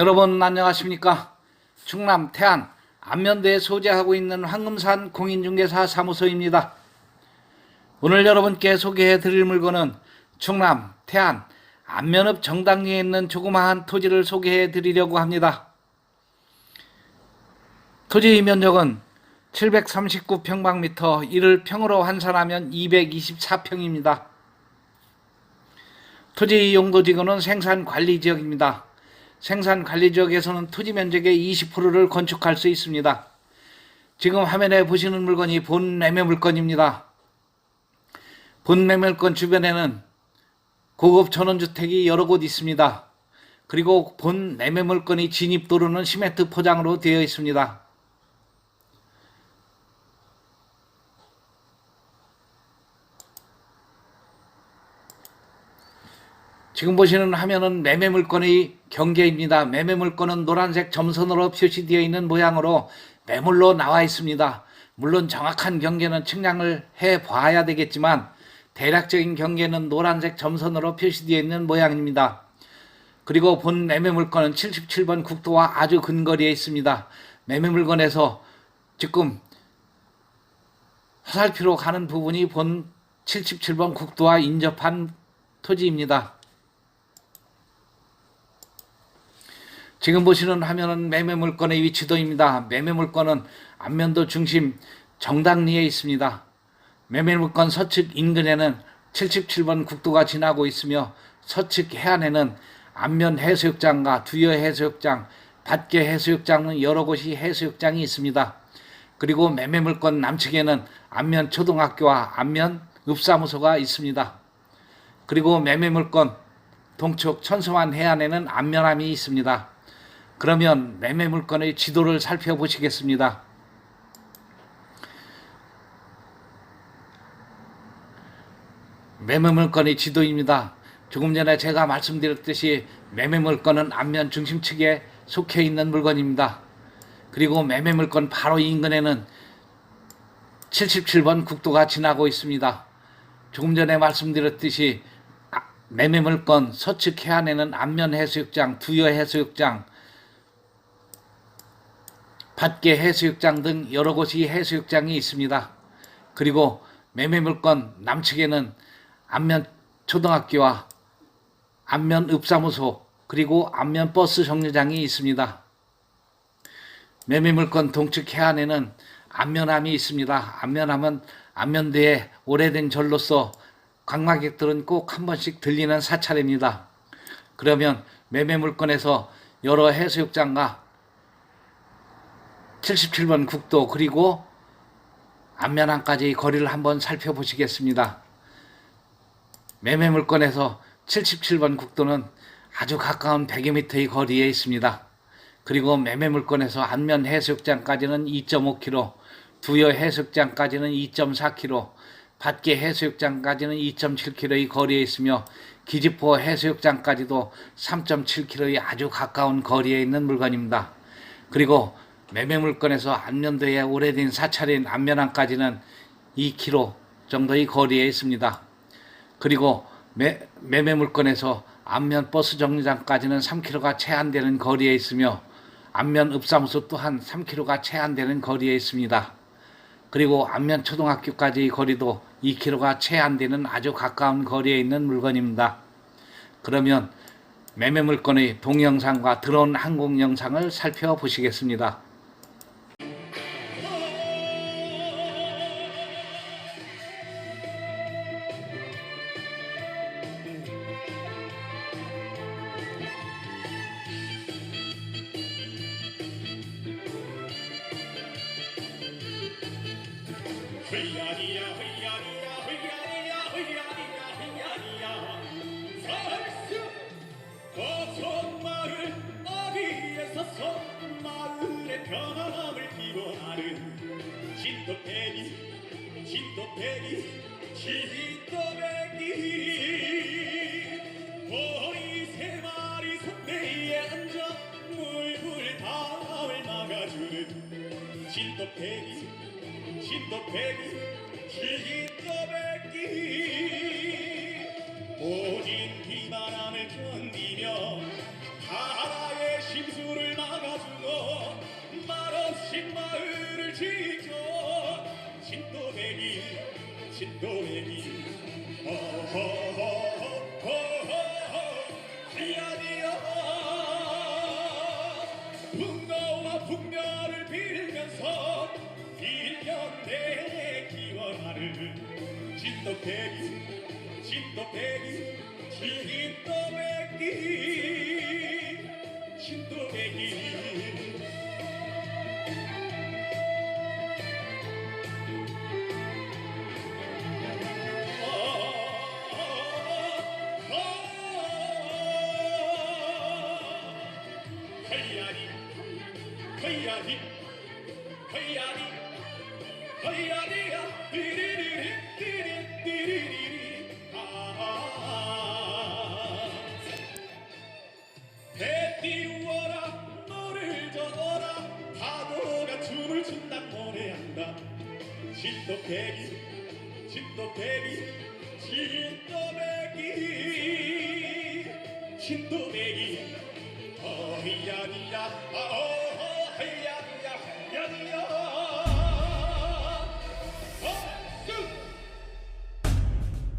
여러분 안녕하십니까? 충남 태안 안면대에 소재하고 있는 황금산 공인중개사 사무소입니다. 오늘 여러분께 소개해 드릴 물건은 충남 태안 안면읍 정당리에 있는 조그마한 토지를 소개해 드리려고 합니다. 토지 면적은 739평방미터, 이를 평으로 환산하면 224평입니다. 토지 용도 지구는 생산 관리 지역입니다. 생산 관리 지역에서는 토지 면적의 20%를 건축할 수 있습니다. 지금 화면에 보시는 물건이 본 매매 물건입니다. 본 매매 물건 주변에는 고급 전원주택이 여러 곳 있습니다. 그리고 본 매매 물건이 진입 도로는 시멘트 포장으로 되어 있습니다. 지금 보시는 화면은 매매 물건의 경계입니다. 매매 물건은 노란색 점선으로 표시되어 있는 모양으로 매물로 나와 있습니다. 물론 정확한 경계는 측량을 해 봐야 되겠지만 대략적인 경계는 노란색 점선으로 표시되어 있는 모양입니다. 그리고 본 매매 물건은 77번 국도와 아주 근거리에 있습니다. 매매 물건에서 지금 화살표로 가는 부분이 본 77번 국도와 인접한 토지입니다. 지금 보시는 화면은 매매 물건의 위치도입니다. 매매 물건은 안면도 중심 정당리에 있습니다. 매매 물건 서측 인근에는 77번 국도가 지나고 있으며 서측 해안에는 안면 해수욕장과 두여 해수욕장, 밭계 해수욕장은 여러 곳이 해수욕장이 있습니다. 그리고 매매 물건 남측에는 안면 초등학교와 안면 읍사무소가 있습니다. 그리고 매매 물건 동쪽 천수만 해안에는 안면함이 있습니다. 그러면 매매 물건의 지도를 살펴보시겠습니다. 매매 물건의 지도입니다. 조금 전에 제가 말씀드렸듯이 매매 물건은 앞면 중심 측에 속해 있는 물건입니다. 그리고 매매 물건 바로 인근에는 77번 국도가 지나고 있습니다. 조금 전에 말씀드렸듯이 아, 매매 물건 서측 해안에는 안면 해수욕장, 두여 해수욕장, 밭계 해수욕장 등 여러 곳이 해수욕장이 있습니다. 그리고 매매 물건 남측에는 안면 초등학교와 안면 읍사무소 그리고 안면 버스 정류장이 있습니다. 매매 물건 동측 해안에는 안면함이 있습니다. 안면함은 안면대에 오래된 절로서 관광객들은 꼭 한 번씩 들리는 사찰입니다. 그러면 매매 물건에서 여러 해수욕장과 77번 국도 그리고 안면항까지의 거리를 한번 살펴보시겠습니다. 매매 물건에서 77번 국도는 아주 가까운 100여 미터의 거리에 있습니다. 그리고 매매 물건에서 안면 해수욕장까지는 2.5km, 두여 해수욕장까지는 2.4km, 밭계 해수욕장까지는 2.7km의 거리에 있으며 기지포 해수욕장까지도 3.7km의 아주 가까운 거리에 있는 물건입니다. 그리고 매매 물건에서 안면도의 오래된 사찰인 안면항까지는 2km 정도의 거리에 있습니다. 그리고 매, 매매 물건에서 안면 버스 정류장까지는 3km가 채 안 되는 거리에 있으며 안면 읍사무소 또한 3km가 채 안 되는 거리에 있습니다. 그리고 안면 초등학교까지의 거리도 2km가 채 안 되는 아주 가까운 거리에 있는 물건입니다. 그러면 매매 물건의 동영상과 드론 항공 영상을 살펴보시겠습니다. 거천 마을 어디에서 선 마을의 편안함을 피워나는 진돗배기 진돗배기 진돗배기 거의 세 마리 선대에 앉아 물불 다을 막아주는 진돗배기 신더패기 시신더백기 오직 비바람을 견디 빌면서 1년 내에 기원하는 진또배기 진또배기 진또배기 진또배기 허야리 허 야리 허야리 허야리야 띠리리리 띠리 띠리리리 아배 띄워라 노를 져라. 파도가 춤을 춘다 노래한다. 진또배기 진또배기 진또배기. 진또배기. 어이야니야. 어